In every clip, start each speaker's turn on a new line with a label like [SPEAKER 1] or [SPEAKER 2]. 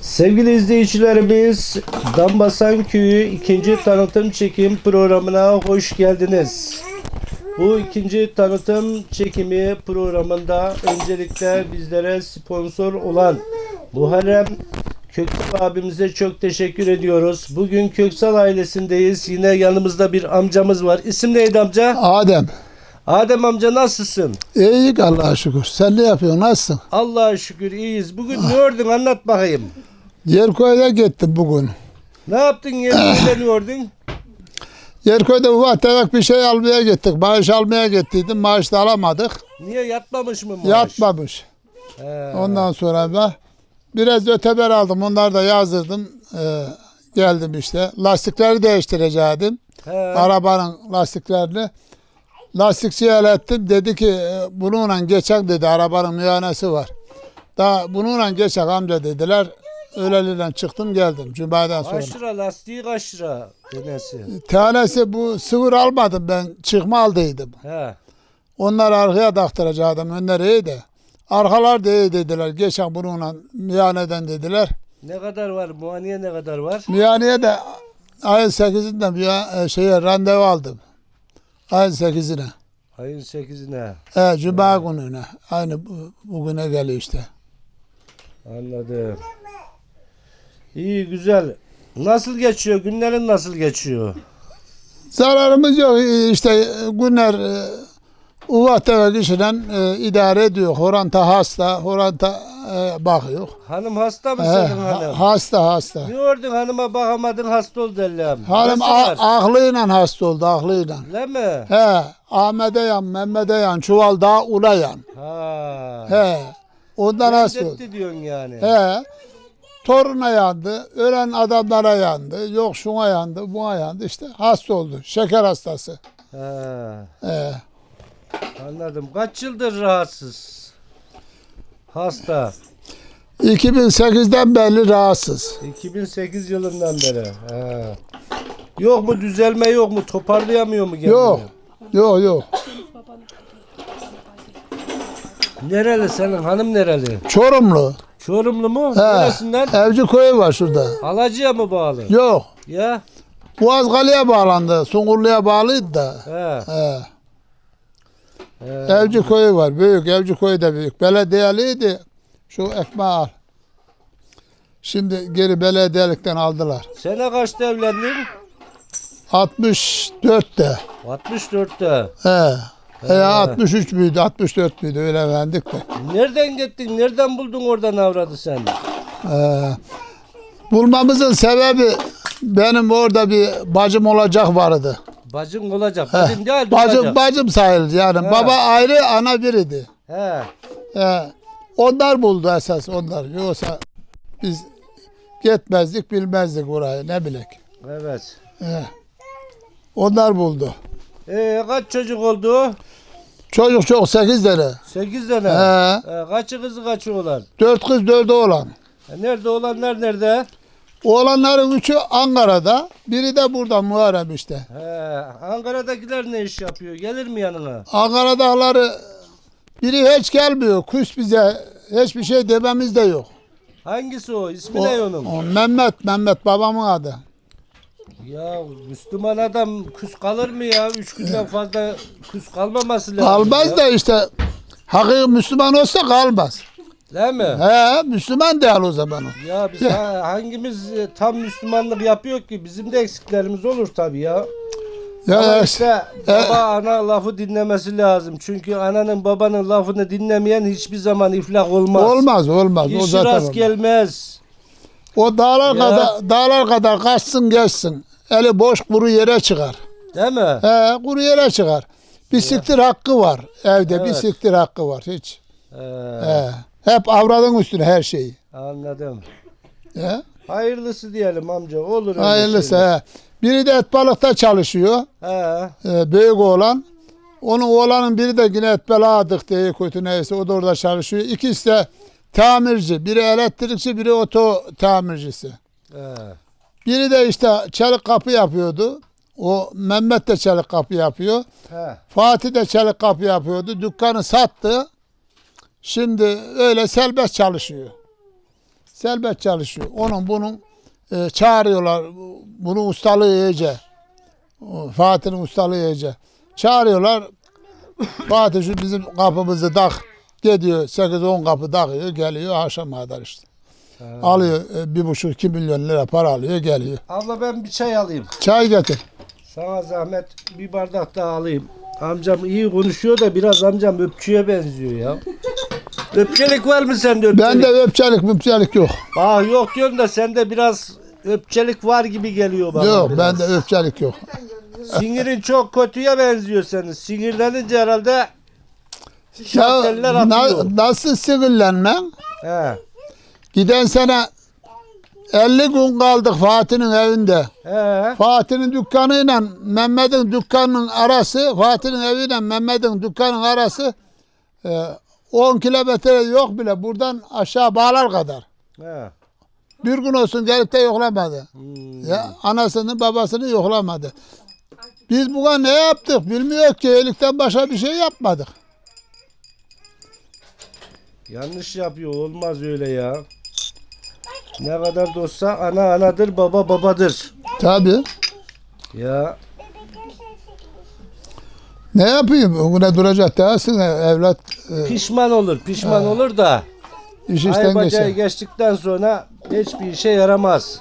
[SPEAKER 1] Sevgili izleyicilerimiz, Dambasan Köyü ikinci tanıtım çekim programına hoş geldiniz. Bu ikinci tanıtım çekimi programında öncelikle bizlere sponsor olan Muharrem Köksal abimize çok teşekkür ediyoruz. Bugün Köksal ailesindeyiz. Yine yanımızda bir amcamız var. İsim neydi amca?
[SPEAKER 2] Adem.
[SPEAKER 1] Adem amca nasılsın?
[SPEAKER 2] İyiyik Allah'a şükür. Sen ne yapıyorsun? Nasılsın?
[SPEAKER 1] Allah'a şükür iyiyiz. Bugün ne ördün anlat bakayım.
[SPEAKER 2] Yerköy'e gittim bugün.
[SPEAKER 1] Ne yaptın yerinde ne ördün?
[SPEAKER 2] Yerköy'de ufak tefek bir şey almaya gittik. Maaş almaya gittiydim. Maaş da alamadık.
[SPEAKER 1] Niye yatmamış mı maaş?
[SPEAKER 2] Yatmamış.
[SPEAKER 1] He.
[SPEAKER 2] Ondan sonra ben biraz öteber aldım. Onları da yazdırdım. Ee, geldim işte. Lastikleri değiştirecektim.
[SPEAKER 1] He.
[SPEAKER 2] Arabanın lastiklerini. Lastikçiye el ettim. Dedi ki "E, bununla geçen dedi. Arabanın müayenesi var. Daha bununla geçen amca dediler. Öyleliyle çıktım geldim. Cuma'dan sonra.
[SPEAKER 1] Kaç lira lastiği kaç lira denesi?
[SPEAKER 2] Tanesi bu sıvır almadım ben. Çıkma aldıydım.
[SPEAKER 1] He.
[SPEAKER 2] Onlar arkaya taktıracaktım. Önler iyi de. Arkalar da iyi dediler. Geçen bununla miyaneden dediler.
[SPEAKER 1] Ne kadar var? Muayene ne kadar var?
[SPEAKER 2] Miyaneye de ayın 8'inde miya- e, şeye randevu aldım. Ayın 8'ine.
[SPEAKER 1] Ayın 8'ine.
[SPEAKER 2] E, Cuma gününe. Aynı bu- bugüne geliyor işte.
[SPEAKER 1] Anladım. İyi güzel. Nasıl geçiyor? Günlerin nasıl geçiyor?
[SPEAKER 2] Zararımız yok. İşte günler e, tefek işle e, idare ediyor. Horanta hasta. Horanta e, bakıyor.
[SPEAKER 1] Hanım hasta mı senin
[SPEAKER 2] ha-
[SPEAKER 1] hanım?
[SPEAKER 2] hasta hasta.
[SPEAKER 1] Ördün hanıma bakamadın hasta oldu Allah'ım.
[SPEAKER 2] Hanım
[SPEAKER 1] Nasıl
[SPEAKER 2] a-
[SPEAKER 1] var?
[SPEAKER 2] aklıyla hasta oldu aklıyla.
[SPEAKER 1] Öyle mi?
[SPEAKER 2] He, Ahmet'e yan, Mehmet'e yan, Çuvaldağ Ula yan.
[SPEAKER 1] Ha.
[SPEAKER 2] He, ondan hasta oldu.
[SPEAKER 1] Benzetti diyorsun yani.
[SPEAKER 2] He, toruna yandı, ölen adamlara yandı, yok şuna yandı, buna yandı işte hasta oldu. Şeker hastası.
[SPEAKER 1] Ha.
[SPEAKER 2] He.
[SPEAKER 1] Anladım. Kaç yıldır rahatsız? Hasta.
[SPEAKER 2] 2008'den beri rahatsız.
[SPEAKER 1] 2008 yılından beri. Ha. Yok mu düzelme yok mu? Toparlayamıyor mu kendini?
[SPEAKER 2] Yok, yok, yok.
[SPEAKER 1] Nereli senin hanım nereli?
[SPEAKER 2] Çorumlu.
[SPEAKER 1] Çorumlu mu?
[SPEAKER 2] He,
[SPEAKER 1] Neresinden?
[SPEAKER 2] Evci köyü var şurada.
[SPEAKER 1] Alacıya mı bağlı?
[SPEAKER 2] Yok,
[SPEAKER 1] Ya.
[SPEAKER 2] Boğazgalı'ya bağlandı, Sungurlu'ya bağlıydı da.
[SPEAKER 1] He.
[SPEAKER 2] He.
[SPEAKER 1] He.
[SPEAKER 2] Evci koyu var. Büyük. Evci koyu da büyük. Belediyeliydi. Şu ekmeği al. Şimdi geri belediyelikten aldılar.
[SPEAKER 1] Sene kaçta evlendin?
[SPEAKER 2] 64'te.
[SPEAKER 1] 64'te.
[SPEAKER 2] He. He. 63 müydü? 64 müydü? Öyle verdik de.
[SPEAKER 1] Nereden gittin? Nereden buldun oradan avradı sen?
[SPEAKER 2] He. Bulmamızın sebebi benim orada bir bacım olacak vardı.
[SPEAKER 1] Bacın olacak.
[SPEAKER 2] He.
[SPEAKER 1] Bacın değil
[SPEAKER 2] Bacım,
[SPEAKER 1] olacak.
[SPEAKER 2] bacım sayılır yani.
[SPEAKER 1] He.
[SPEAKER 2] Baba ayrı, ana biriydi.
[SPEAKER 1] He.
[SPEAKER 2] He. Onlar buldu esas onlar. Yoksa biz gitmezdik, bilmezdik orayı. Ne bilek.
[SPEAKER 1] Evet.
[SPEAKER 2] He. Onlar buldu.
[SPEAKER 1] Ee, kaç çocuk oldu?
[SPEAKER 2] Çocuk çok 8 tane.
[SPEAKER 1] 8 tane.
[SPEAKER 2] He.
[SPEAKER 1] Ee, kaçı kızı kaçı oğlan?
[SPEAKER 2] 4 kız 4 oğlan.
[SPEAKER 1] E, Nerede olanlar nerede?
[SPEAKER 2] Oğlanların üçü Ankara'da. Biri de burada Muharrem işte.
[SPEAKER 1] He, Ankara'dakiler ne iş yapıyor? Gelir mi yanına?
[SPEAKER 2] Ankara'dakileri biri hiç gelmiyor. Küs bize. Hiçbir şey dememiz de yok.
[SPEAKER 1] Hangisi o? İsmi ne onun?
[SPEAKER 2] o Mehmet, Mehmet babamın adı.
[SPEAKER 1] Ya Müslüman adam küs kalır mı ya? Üç günden fazla küs kalmaması lazım.
[SPEAKER 2] Kalmaz
[SPEAKER 1] ya.
[SPEAKER 2] da işte hakiki Müslüman olsa kalmaz.
[SPEAKER 1] Değil mi?
[SPEAKER 2] He, Müslüman değil o zaman o.
[SPEAKER 1] Ya biz ha- hangimiz e, tam Müslümanlık yapıyor ki? Bizim de eksiklerimiz olur tabii ya. Ama
[SPEAKER 2] Ya
[SPEAKER 1] işte baba ana lafı dinlemesi lazım. Çünkü ananın babanın lafını dinlemeyen hiçbir zaman iflah olmaz.
[SPEAKER 2] olmaz, olmaz. O
[SPEAKER 1] İşi
[SPEAKER 2] zaten
[SPEAKER 1] rast
[SPEAKER 2] olmaz.
[SPEAKER 1] gelmez.
[SPEAKER 2] O dağlar
[SPEAKER 1] Ya.
[SPEAKER 2] kadar dağlar kadar kaçsın geçsin. Eli boş kuru yere çıkar.
[SPEAKER 1] Değil mi?
[SPEAKER 2] He, kuru yere çıkar. Bir siktir hakkı var. Evde bir
[SPEAKER 1] Evet.
[SPEAKER 2] siktir hakkı var hiç.
[SPEAKER 1] Ee,
[SPEAKER 2] He. Hep avradın üstüne her şeyi.
[SPEAKER 1] anladım.
[SPEAKER 2] He.
[SPEAKER 1] Hayırlısı diyelim amca. Olur öyle
[SPEAKER 2] Hayırlısı
[SPEAKER 1] şeyler.
[SPEAKER 2] he. Biri de et balıkta çalışıyor.
[SPEAKER 1] He.
[SPEAKER 2] e, büyük oğlan. Onun oğlanın biri de yine et beladık diye kötü neyse o da orada çalışıyor. İkisi de tamirci. Biri elektrikçi, biri oto tamircisi.
[SPEAKER 1] He.
[SPEAKER 2] Biri de işte çelik kapı yapıyordu. O Mehmet de çelik kapı yapıyor.
[SPEAKER 1] He.
[SPEAKER 2] Fatih de çelik kapı yapıyordu. Dükkanı sattı. Şimdi öyle serbest çalışıyor. Selbet çalışıyor. Onun bunun e, çağırıyorlar. Bunun ustalığı iyice. Fatih'in ustalığı iyice. Çağırıyorlar. Fatih şu bizim kapımızı tak. Gidiyor 8-10 kapı takıyor. Geliyor akşam kadar işte. Alıyor e, bir buçuk iki milyon lira para alıyor geliyor.
[SPEAKER 1] Abla ben bir çay alayım.
[SPEAKER 2] Çay getir.
[SPEAKER 1] Sana zahmet bir bardak daha alayım. Amcam iyi konuşuyor da biraz amcam öpçüye benziyor ya. Öpçelik var mı sende öpçelik?
[SPEAKER 2] Bende öpçelik müpçelik yok.
[SPEAKER 1] Aa yok diyorsun da sende biraz öpçelik var gibi geliyor bana.
[SPEAKER 2] yok
[SPEAKER 1] biraz.
[SPEAKER 2] bende öpçelik yok.
[SPEAKER 1] Sinirin çok kötüye benziyor senin. Sinirlenince herhalde
[SPEAKER 2] Ya
[SPEAKER 1] şarteller atıyor.
[SPEAKER 2] na- nasıl sinirlenmem?
[SPEAKER 1] He.
[SPEAKER 2] Giden sene 50 gün kaldık Fatih'in evinde.
[SPEAKER 1] He.
[SPEAKER 2] Fatih'in dükkanıyla Mehmet'in dükkanının arası, Fatih'in eviyle Mehmet'in dükkanının arası e, 10 kilometre yok bile. Buradan aşağı bağlar kadar.
[SPEAKER 1] He.
[SPEAKER 2] Bir gün olsun gelip de yoklamadı.
[SPEAKER 1] Hmm.
[SPEAKER 2] Ya anasını babasını yoklamadı. Biz buna ne yaptık bilmiyor ki. Iyilikten başka bir şey yapmadık.
[SPEAKER 1] Yanlış yapıyor. Olmaz öyle ya. Ne kadar da olsa ana anadır, baba babadır.
[SPEAKER 2] Tabii.
[SPEAKER 1] Ya
[SPEAKER 2] Ne yapayım? Bugüne duracak değilsin evlat. E,
[SPEAKER 1] pişman olur, pişman olur da
[SPEAKER 2] iş işten geçer.
[SPEAKER 1] geçtikten sonra hiçbir işe yaramaz.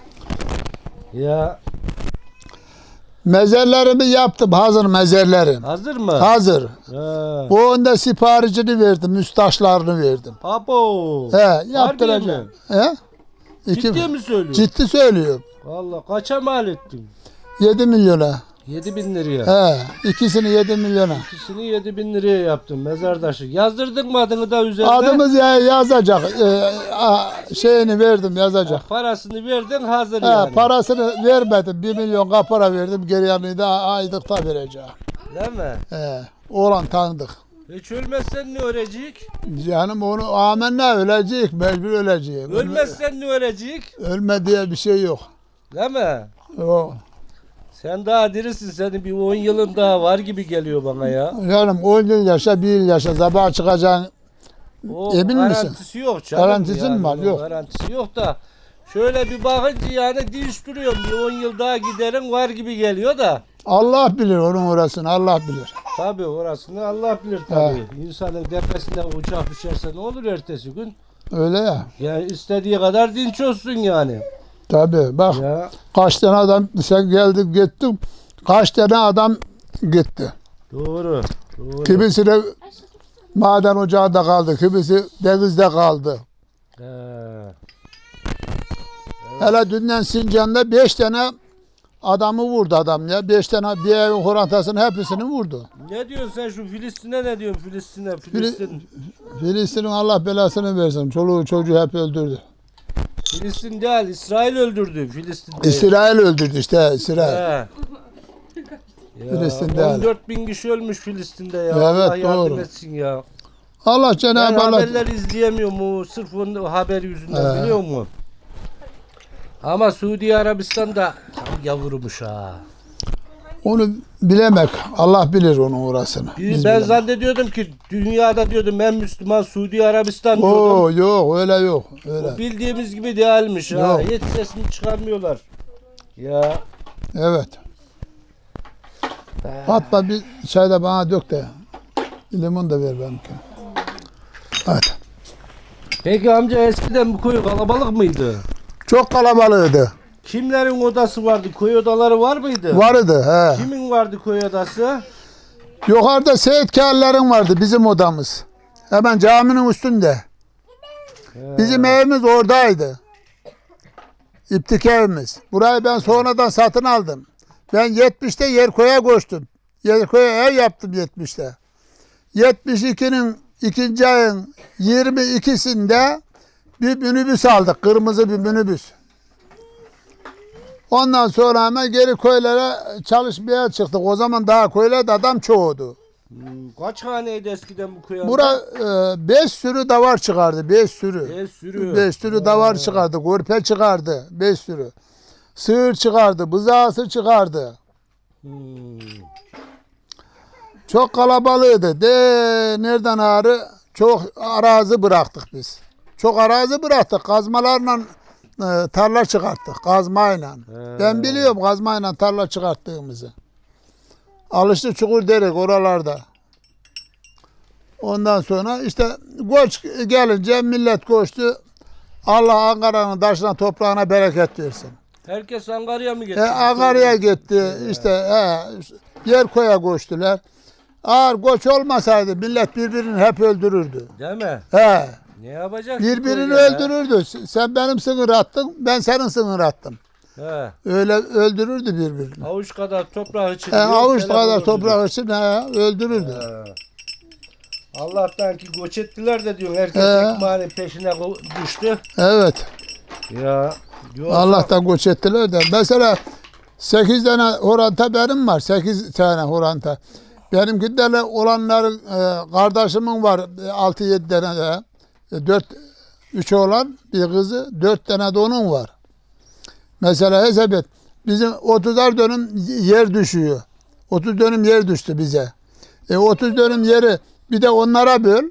[SPEAKER 1] Ya
[SPEAKER 2] Mezarlarımı yaptım. Hazır mezarlarım.
[SPEAKER 1] hazır mı?
[SPEAKER 2] Hazır.
[SPEAKER 1] Ha.
[SPEAKER 2] Bu onda siparişini verdim. Müstaşlarını verdim.
[SPEAKER 1] Abo.
[SPEAKER 2] He, yaptıracağım. He? İki,
[SPEAKER 1] Ciddi mi söylüyorsun?
[SPEAKER 2] Ciddi söylüyorum.
[SPEAKER 1] Valla kaça mal ettin?
[SPEAKER 2] 7 milyona.
[SPEAKER 1] 7 bin liraya.
[SPEAKER 2] He, ikisini 7 milyona.
[SPEAKER 1] İkisini 7 bin liraya yaptın mezardaşı. Yazdırdın mı adını da üzerine?
[SPEAKER 2] Adımız ya yazacak. A, şeyini verdim yazacak.
[SPEAKER 1] Parasını verdin hazır
[SPEAKER 2] He,
[SPEAKER 1] yani.
[SPEAKER 2] parasını vermedim. 1 milyon kapara verdim. Geri yanını da aylıkta vereceğim.
[SPEAKER 1] Değil mi?
[SPEAKER 2] He, oğlan tanıdık.
[SPEAKER 1] Hiç ölmezsen ne ölecek?
[SPEAKER 2] Canım onu amenna ölecek. Mecbur ölecek.
[SPEAKER 1] Ölmezsen ne ölecek?
[SPEAKER 2] Ölme diye bir şey yok.
[SPEAKER 1] Değil mi?
[SPEAKER 2] O.
[SPEAKER 1] Sen daha dirisin. Senin bir 10 yılın daha var gibi geliyor bana ya.
[SPEAKER 2] Canım 10 yıl yaşa, 1 yıl yaşa. Sabah çıkacaksın.
[SPEAKER 1] O
[SPEAKER 2] Emin misin?
[SPEAKER 1] garantisi yok canım.
[SPEAKER 2] Garantisi
[SPEAKER 1] yani.
[SPEAKER 2] mi var? Yok.
[SPEAKER 1] Garantisi yok da. Şöyle bir bakınca yani dinç duruyorum. Bir 10 yıl daha giderin var gibi geliyor da.
[SPEAKER 2] Allah bilir onun orasını. Allah bilir.
[SPEAKER 1] Tabii orasını Allah bilir tabii. İnsanın tepesine uçak düşerse ne olur ertesi gün?
[SPEAKER 2] Öyle ya.
[SPEAKER 1] Yani istediği kadar dinç olsun yani.
[SPEAKER 2] Tabii. Bak
[SPEAKER 1] Ya
[SPEAKER 2] kaç tane adam sen geldin gittin. Kaç tane adam gitti.
[SPEAKER 1] doğru. Doğru.
[SPEAKER 2] Kimisi de maden ocağında kaldı. Kimisi denizde kaldı.
[SPEAKER 1] He.
[SPEAKER 2] Hele dünden Sincan'da 5 tane adamı vurdu adam ya. 5 tane bir evin horantasını hepsini vurdu.
[SPEAKER 1] Ne diyorsun sen şu Filistin'e ne diyorsun Filistin'e? Filistin.
[SPEAKER 2] Filistin'in Allah belasını versin. Çoluğu çocuğu hep öldürdü.
[SPEAKER 1] Filistin değil İsrail öldürdü Filistin'de.
[SPEAKER 2] İsrail öldürdü işte İsrail.
[SPEAKER 1] He. Ya,
[SPEAKER 2] Filistin'de.
[SPEAKER 1] 14 bin kişi ölmüş Filistin'de ya.
[SPEAKER 2] Evet,
[SPEAKER 1] Allah yardım
[SPEAKER 2] doğru.
[SPEAKER 1] etsin ya.
[SPEAKER 2] Allah
[SPEAKER 1] Ben
[SPEAKER 2] Cenab-ı Allah
[SPEAKER 1] haberleri izleyemiyorum o sırf onun haber yüzünden
[SPEAKER 2] He.
[SPEAKER 1] biliyor musun? Ama Suudi Arabistan'da tam yavurmuş ha.
[SPEAKER 2] Onu bilemek. Allah bilir onun orasını.
[SPEAKER 1] Bir-
[SPEAKER 2] Biz
[SPEAKER 1] ben
[SPEAKER 2] bilemek.
[SPEAKER 1] zannediyordum ki dünyada diyordum ben Müslüman Suudi Arabistan diyordum.
[SPEAKER 2] Oo, yok öyle yok. Öyle.
[SPEAKER 1] O bildiğimiz gibi değilmiş ha.
[SPEAKER 2] Yok.
[SPEAKER 1] Hiç sesini çıkarmıyorlar. Ya.
[SPEAKER 2] Evet. Hatta bir çay da bana dök de. Limon da ver benimki. Hadi.
[SPEAKER 1] Peki amca eskiden bu koyu kalabalık mıydı?
[SPEAKER 2] Çok kalabalığıydı.
[SPEAKER 1] Kimlerin odası vardı? Koyu odaları var mıydı?
[SPEAKER 2] Vardı he.
[SPEAKER 1] Kimin vardı koyu odası?
[SPEAKER 2] Yukarıda Seyitkarların vardı bizim odamız. Hemen caminin üstünde. Bizim evimiz oradaydı. İptik evimiz. Burayı ben sonradan satın aldım. Ben 70'te Yerko'ya koştum. Yerko'ya ev yaptım 70'te. 72'nin ikinci ayın 22'sinde bir minibüs aldık. Kırmızı bir minibüs. Ondan sonra hemen geri köylere çalışmaya çıktık. O zaman daha köylerde adam çoğudu.
[SPEAKER 1] Hmm, Kaç haneydi eskiden bu koyu?
[SPEAKER 2] Bura 5 sürü davar çıkardı. 5 sürü.
[SPEAKER 1] E, sürü.
[SPEAKER 2] 5 sürü davar çıkardı. Görpe çıkardı. 5 sürü. Sığır çıkardı. Bızağısı çıkardı.
[SPEAKER 1] Hmm.
[SPEAKER 2] Çok kalabalığıydı. De nereden ağrı? Çok arazi bıraktık biz. çok arazi bıraktık. Kazmalarla e, tarla çıkarttık. Kazmayla.
[SPEAKER 1] He.
[SPEAKER 2] Ben biliyorum kazmayla tarla çıkarttığımızı. Alıştı çukur derik oralarda. Ondan sonra işte göç gelince millet koştu. Allah Ankara'nın taşına toprağına bereket versin.
[SPEAKER 1] Herkes Ankara'ya mı gitti?
[SPEAKER 2] E, Ankara'ya gitti. işte he, yer koya koştular. Ağır göç olmasaydı millet birbirini hep öldürürdü.
[SPEAKER 1] Değil mi?
[SPEAKER 2] He,
[SPEAKER 1] Ne yapacak?
[SPEAKER 2] birbirini
[SPEAKER 1] ya?
[SPEAKER 2] öldürürdü. Sen benim sınır attın, ben senin sınır attım.
[SPEAKER 1] He.
[SPEAKER 2] Öyle öldürürdü birbirini.
[SPEAKER 1] Avuç kadar toprağı için.
[SPEAKER 2] E, avuç kadar toprak için he, öldürürdü.
[SPEAKER 1] He. Allah'tan ki göç ettiler de diyorsun. Herkes
[SPEAKER 2] He.
[SPEAKER 1] ekmeğinin peşine düştü.
[SPEAKER 2] Evet.
[SPEAKER 1] Ya. Yoksa-
[SPEAKER 2] Allah'tan göç ettiler de. Mesela 8 tane horanta benim var. 8 tane horanta. Benimkilerle olanların e, kardeşimin var 6-7 tane de. 4 3 oğlan bir kızı 4 tane de onun var. Mesela hesap et. Bizim 30'ar dönüm yer düşüyor. 30 dönüm yer düştü bize. E 30 dönüm yeri bir de onlara böl.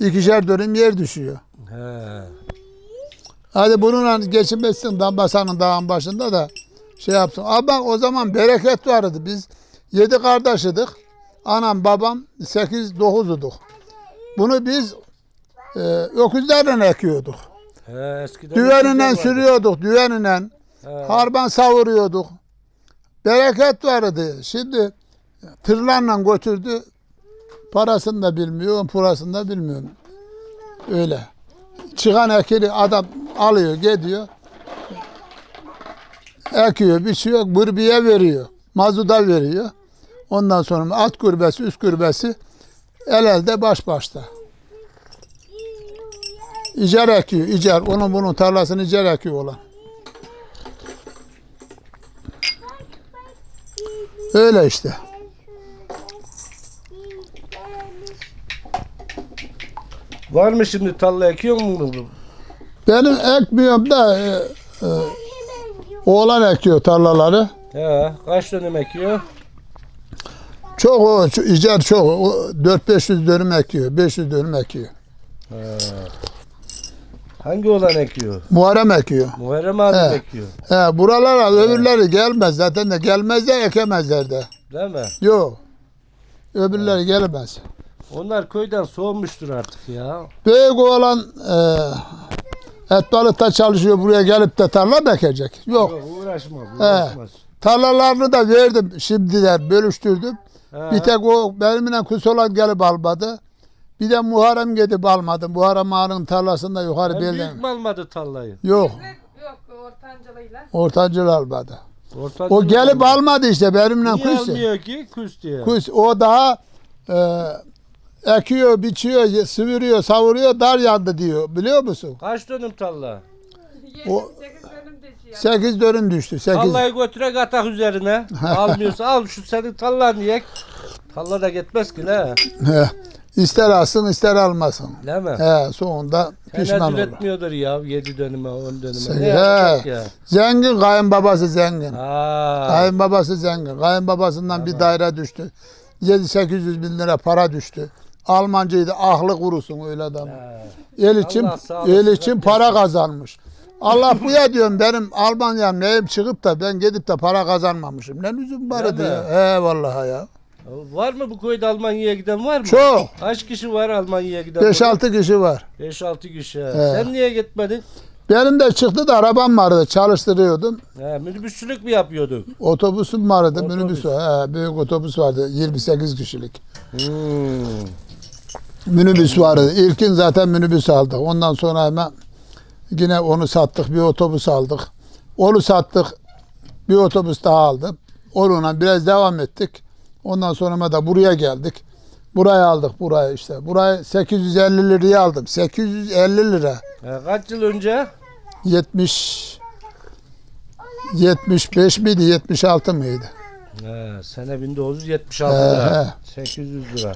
[SPEAKER 2] İkişer dönüm yer düşüyor.
[SPEAKER 1] He.
[SPEAKER 2] Hadi bununla geçinmesin Dambasan'ın dağın başında da şey yapsın. Ama o zaman bereket vardı. Biz yedi kardeş idik. Anam babam sekiz dokuz idik. Bunu biz e, öküzlerle ekiyorduk.
[SPEAKER 1] He, eskiden
[SPEAKER 2] sürüyorduk. Düveniyle.
[SPEAKER 1] He.
[SPEAKER 2] Harban savuruyorduk. Bereket vardı. Şimdi tırlarla götürdü. Parasını da bilmiyor, purasını da bilmiyorum. Öyle. Çıkan ekili adam alıyor, gidiyor. Ekiyor, biçiyor, gurbiye veriyor. Mazuda veriyor. Ondan sonra at gürbesi, üst gürbesi el elde baş başta. İcar ekiyor, icar. Onun bunun tarlasını icar ekiyor olan. Öyle işte.
[SPEAKER 1] Var mı şimdi tarla ekiyor mu?
[SPEAKER 2] Benim ekmiyorum da e, e, oğlan ekiyor tarlaları.
[SPEAKER 1] He, kaç dönüm ekiyor?
[SPEAKER 2] Çok o icar çok. O 4-500 dönüm ekiyor. 500 dönüm ekiyor.
[SPEAKER 1] He. Hangi olan ekiyor?
[SPEAKER 2] Muharrem ekiyor.
[SPEAKER 1] Muharrem abi
[SPEAKER 2] He.
[SPEAKER 1] ekiyor.
[SPEAKER 2] He, buralara öbürleri gelmez zaten de gelmez de ekemezler de.
[SPEAKER 1] Değil mi?
[SPEAKER 2] Yok. Öbürleri gelmez.
[SPEAKER 1] Onlar köyden soğumuştur artık ya.
[SPEAKER 2] Büyük oğlan e, et balıkta çalışıyor buraya gelip de tarla mı ekecek? Yok.
[SPEAKER 1] Yok uğraşma. Uğraşmaz.
[SPEAKER 2] Tarlalarını da verdim şimdiden bölüştürdüm.
[SPEAKER 1] He.
[SPEAKER 2] Bir tek o benimle kusolan gelip almadı. Bir de Muharrem gidip almadı. Muharrem Ağa'nın tarlasında yukarı
[SPEAKER 1] Hem
[SPEAKER 2] belden.
[SPEAKER 1] büyük mü almadı tarlayı?
[SPEAKER 2] Yok.
[SPEAKER 3] Yok ortancalıyla.
[SPEAKER 2] Ortancıl almadı.
[SPEAKER 1] Ortancı
[SPEAKER 2] O gelip
[SPEAKER 1] almadı?
[SPEAKER 2] almadı işte benimle
[SPEAKER 1] Niye
[SPEAKER 2] kus.
[SPEAKER 1] almıyor ki? Kus diye.
[SPEAKER 2] Kus. O daha e, ekiyor, biçiyor, sıvırıyor, savuruyor, dar yandı diyor. Biliyor musun?
[SPEAKER 1] Kaç dönüm tarla?
[SPEAKER 2] O-
[SPEAKER 3] 8 dönüm deşiyor.
[SPEAKER 2] 8 dönüm düştü. 8.
[SPEAKER 1] Tarlayı götürek atak üzerine. Almıyorsa al şu senin tarlan diyek. Tarla da gitmez ki ne?
[SPEAKER 2] ister alsın ister almasın.
[SPEAKER 1] Değil mi?
[SPEAKER 2] He, sonunda pişman
[SPEAKER 1] Tenezzül
[SPEAKER 2] olur.
[SPEAKER 1] etmiyordur ya 7 dönüme 10 dönüme.
[SPEAKER 2] Sen-
[SPEAKER 1] Ne
[SPEAKER 2] he.
[SPEAKER 1] ya?
[SPEAKER 2] Zengin kayınbabası zengin.
[SPEAKER 1] Aa,
[SPEAKER 2] Kayınbabası zengin. Kayınbabasından bir daire düştü. 7-800 bin lira para düştü. Almancıydı ahlı kurusun öyle adam.
[SPEAKER 1] ha.
[SPEAKER 2] El için, el için para kazanmış. Allah bu ya diyorum benim Almanya'm neyim çıkıp da ben gidip de para kazanmamışım. Ne lüzum var diyor.
[SPEAKER 1] mi?
[SPEAKER 2] He vallahi ya.
[SPEAKER 1] Var mı bu köyde Almanya'ya giden var mı?
[SPEAKER 2] Çok.
[SPEAKER 1] Kaç kişi var Almanya'ya giden?
[SPEAKER 2] 5-6 kişi var.
[SPEAKER 1] 5-6 kişi. he. Sen niye gitmedin?
[SPEAKER 2] Benim de çıktı da arabam vardı çalıştırıyordum.
[SPEAKER 1] He, minibüsçülük mü yapıyorduk?
[SPEAKER 2] Otobüsüm vardı,
[SPEAKER 1] Otobüs.
[SPEAKER 2] minibüs var. He, büyük otobüs vardı 28 kişilik.
[SPEAKER 1] Hmm.
[SPEAKER 2] Minibüs vardı. İlkin zaten minibüs aldık. Ondan sonra hemen yine onu sattık. Bir otobüs aldık. Onu sattık. Bir otobüs daha aldım. Onunla biraz devam ettik. Ondan sonra da buraya geldik. Burayı aldık burayı işte. Burayı 850 liraya aldım. 850 lira.
[SPEAKER 1] He, kaç yıl önce?
[SPEAKER 2] 70 75 miydi 76 mıydı?
[SPEAKER 1] He, sene 1976'da.
[SPEAKER 2] He,
[SPEAKER 1] 800 lira.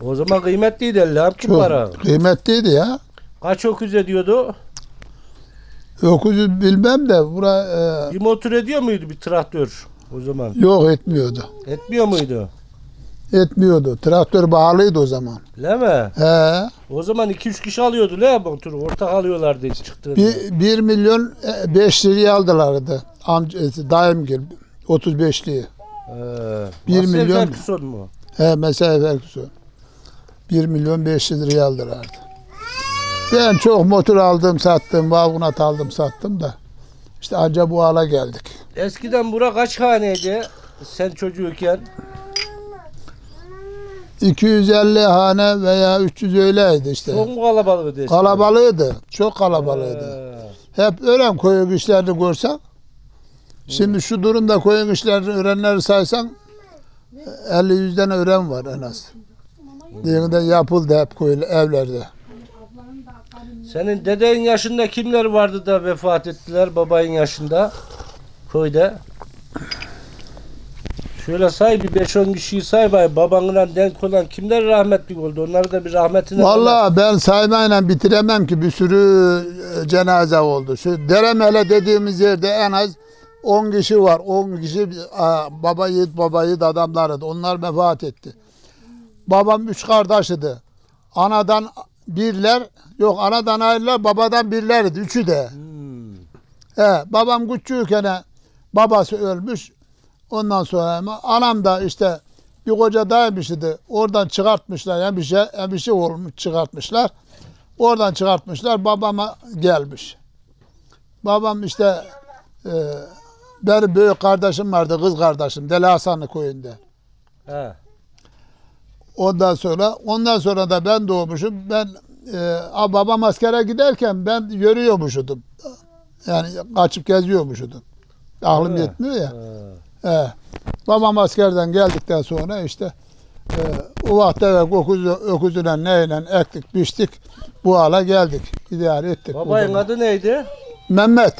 [SPEAKER 1] O zaman kıymetliydi 50 abi
[SPEAKER 2] Çok
[SPEAKER 1] para.
[SPEAKER 2] kıymetliydi ya.
[SPEAKER 1] Kaç öküz ediyordu?
[SPEAKER 2] 900 bilmem de bura
[SPEAKER 1] Bir motor ediyor muydu bir traktör o zaman?
[SPEAKER 2] e, yok etmiyordu.
[SPEAKER 1] Etmiyor muydu?
[SPEAKER 2] Etmiyordu. Traktör bağlıydı o zaman.
[SPEAKER 1] Değil mi?
[SPEAKER 2] He.
[SPEAKER 1] O zaman 2-3 kişi alıyordu ne motoru? Ortak alıyorlardı çıktığında.
[SPEAKER 2] Bir, 1 milyon 5 liraya aldılardı. Amca, dayım gibi. 35'liği.
[SPEAKER 1] Ee,
[SPEAKER 2] Bir
[SPEAKER 1] Marcel
[SPEAKER 2] milyon-
[SPEAKER 1] Ferguson mu?
[SPEAKER 2] He mesela Ferguson. 1 milyon 500 liraya aldılardı. Ben çok motor aldım sattım, vagonat aldım sattım da. İşte anca bu hala geldik.
[SPEAKER 1] Eskiden bura kaç haneydi? Sen çocuğuken.
[SPEAKER 2] 250 hane veya 300 öyleydi işte.
[SPEAKER 1] Çok mu kalabalıktı eskiden?
[SPEAKER 2] Kalabalığıydı. Çok kalabalığıydı.
[SPEAKER 1] Ee,
[SPEAKER 2] Hep öğren koyun işlerini görsen. Şimdi şu durumda koyun işlerini öğrenleri saysan 50 yüzden öğren var en az. Yeniden yapıldı hep koyun evlerde.
[SPEAKER 1] Senin dedenin yaşında kimler vardı da vefat ettiler babayın yaşında? Köyde. Şöyle say bir 5-10 kişiyi say bay babanla denk olan kimler rahmetli oldu? Onları da bir rahmetine
[SPEAKER 2] Vallahi ben saymayla bitiremem ki bir sürü e, cenaze oldu. Şu Deremele dediğimiz yerde en az 10 kişi var. 10 kişi baba yiğit baba yiğit adamlardı. Onlar vefat etti. Babam üç kardeşiydi. Anadan birler, yok anadan ayrılar, babadan birlerdi. Üçü de.
[SPEAKER 1] Hmm.
[SPEAKER 2] He, babam küçükken babası ölmüş. Ondan sonra anam da işte bir koca daymış idi. Oradan çıkartmışlar. Yani bir şey, yani bir şey olmuş çıkartmışlar. Oradan çıkartmışlar. Babama gelmiş. Babam işte e, benim büyük kardeşim vardı. Kız kardeşim. Deli Hasanlı köyünde.
[SPEAKER 1] He.
[SPEAKER 2] Ondan sonra ondan sonra da ben doğmuşum. Ben e, babam askere giderken ben yürüyormuşudum. Yani kaçıp geziyormuşudum. Aklım
[SPEAKER 1] mi?
[SPEAKER 2] yetmiyor ya.
[SPEAKER 1] He.
[SPEAKER 2] He. Babam askerden geldikten sonra işte e, uvak deve öküzü, öküzüyle neyle ektik, biçtik. Bu hala geldik. İdare ettik.
[SPEAKER 1] Babayın adı neydi?
[SPEAKER 2] Mehmet.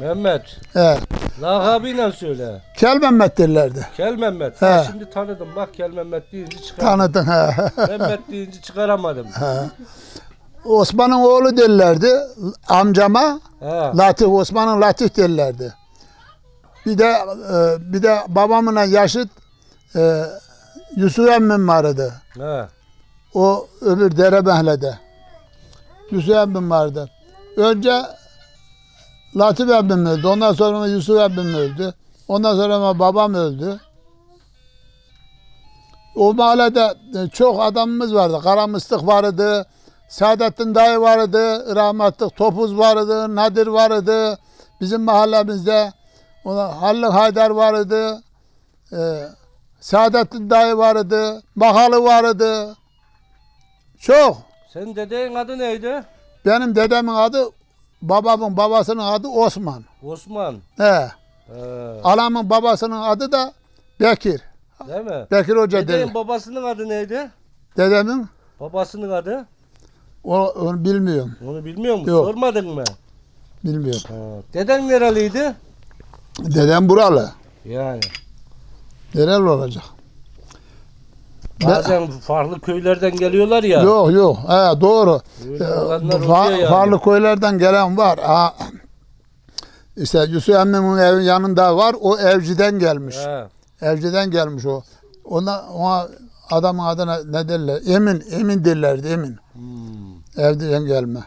[SPEAKER 1] Mehmet.
[SPEAKER 2] He.
[SPEAKER 1] Lakabıyla söyle.
[SPEAKER 2] Kel Mehmet derlerdi.
[SPEAKER 1] Kel Mehmet.
[SPEAKER 2] He.
[SPEAKER 1] Ha, şimdi tanıdım. Bak Kel Mehmet deyince çıkaramadım.
[SPEAKER 2] Tanıdın he.
[SPEAKER 1] Mehmet deyince çıkaramadım.
[SPEAKER 2] He. Osman'ın oğlu derlerdi. Amcama
[SPEAKER 1] Ha.
[SPEAKER 2] Latif Osman'ın Latif derlerdi. Bir de e, bir de babamın yaşıt e, Yusuf emmim vardı.
[SPEAKER 1] Ha.
[SPEAKER 2] O öbür Derebehle'de. Yusuf emmim vardı. Önce Latif emmim öldü. Ondan sonra Yusuf emmim öldü. Ondan sonra babam öldü. O mahallede e, çok adamımız vardı. Karamıstık vardı. Saadettin dayı vardı. Rahmetli Topuz vardı. Nadir vardı. Bizim mahallemizde. Halil Haydar vardı. Ee, Saadettin dayı vardı. Mahalı vardı. Çok.
[SPEAKER 1] Senin dedenin adı neydi?
[SPEAKER 2] Benim dedemin adı babamın babasının adı Osman.
[SPEAKER 1] Osman.
[SPEAKER 2] He.
[SPEAKER 1] He.
[SPEAKER 2] Anamın babasının adı da Bekir.
[SPEAKER 1] Değil mi?
[SPEAKER 2] Bekir Hoca
[SPEAKER 1] Dedenin
[SPEAKER 2] dedi.
[SPEAKER 1] babasının adı neydi?
[SPEAKER 2] Dedemin
[SPEAKER 1] Babasının adı?
[SPEAKER 2] o, onu bilmiyorum.
[SPEAKER 1] Onu bilmiyor musun?
[SPEAKER 2] Yok.
[SPEAKER 1] Sormadın mı?
[SPEAKER 2] Bilmiyorum.
[SPEAKER 1] Ha. Deden nereliydi?
[SPEAKER 2] Dedem buralı.
[SPEAKER 1] Yani.
[SPEAKER 2] Nereli olacak?
[SPEAKER 1] Bazen farklı köylerden geliyorlar ya.
[SPEAKER 2] Yok yok. He, doğru.
[SPEAKER 1] Öyle
[SPEAKER 2] fa-
[SPEAKER 1] yani.
[SPEAKER 2] Farklı köylerden gelen var. Ha, işte Yusuf emmimin evin yanında var. O evciden gelmiş.
[SPEAKER 1] He.
[SPEAKER 2] Evciden gelmiş o. Ona, ona adamın adına ne derler? Emin, emin derlerdi emin.
[SPEAKER 1] Hmm.
[SPEAKER 2] Evden gelme.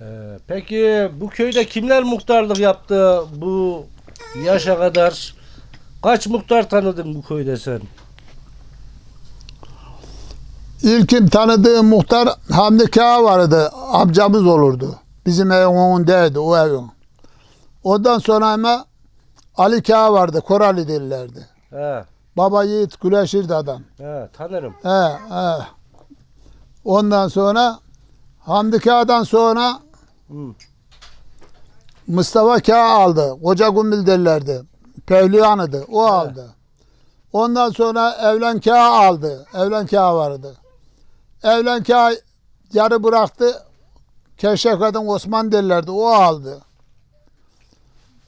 [SPEAKER 1] Ee, peki bu köyde kimler muhtarlık yaptı bu yaşa kadar? Kaç muhtar tanıdın bu köyde sen?
[SPEAKER 2] İlkim tanıdığım muhtar Hamdi Kağ vardı. Amcamız olurdu. Bizim evin önündeydi o evin. Ondan sonra ama Ali Kağ vardı. Korali derlerdi.
[SPEAKER 1] He,
[SPEAKER 2] Baba yiğit güleşirdi adam.
[SPEAKER 1] he, tanırım.
[SPEAKER 2] He, he. Ondan sonra Hamdi Kağ'dan sonra
[SPEAKER 1] Hı.
[SPEAKER 2] Mustafa Kağ aldı. Koca Gumbil derlerdi. Pevliyanıdı. O aldı. Ondan sonra Evlen Kağ aldı. Evlen Kağ vardı. Evlen Kağ yarı bıraktı. Keşkekadın Osman derlerdi. O aldı.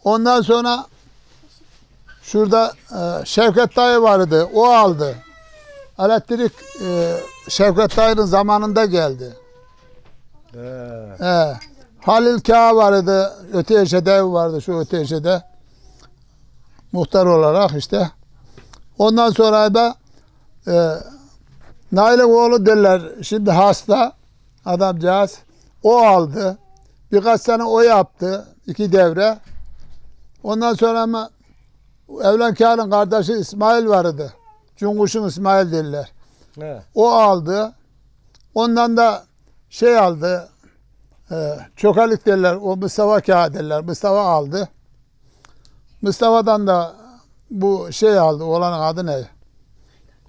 [SPEAKER 2] Ondan sonra şurada e, Şevket Dayı vardı. O aldı. Elektrik e, Şevket Dayı'nın zamanında geldi.
[SPEAKER 1] He.
[SPEAKER 2] He. Halil Kağ vardı. Öte eşede ev vardı şu öte eşede. Muhtar olarak işte. Ondan sonra da e, Nail'in oğlu derler şimdi hasta adamcağız. O aldı. Birkaç sene o yaptı. iki devre. Ondan sonra ama Evlenkar'ın kardeşi İsmail vardı. Cunguş'un İsmail derler.
[SPEAKER 1] He.
[SPEAKER 2] O aldı. Ondan da şey aldı. E, çökelik derler. O Mustafa Kağıt derler. Mustafa aldı. Mustafa'dan da bu şey aldı. Olanın adı ne?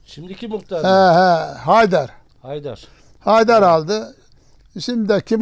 [SPEAKER 1] Şimdiki muhtar.
[SPEAKER 2] He he. Haydar.
[SPEAKER 1] Haydar.
[SPEAKER 2] Haydar aldı. Şimdi de kim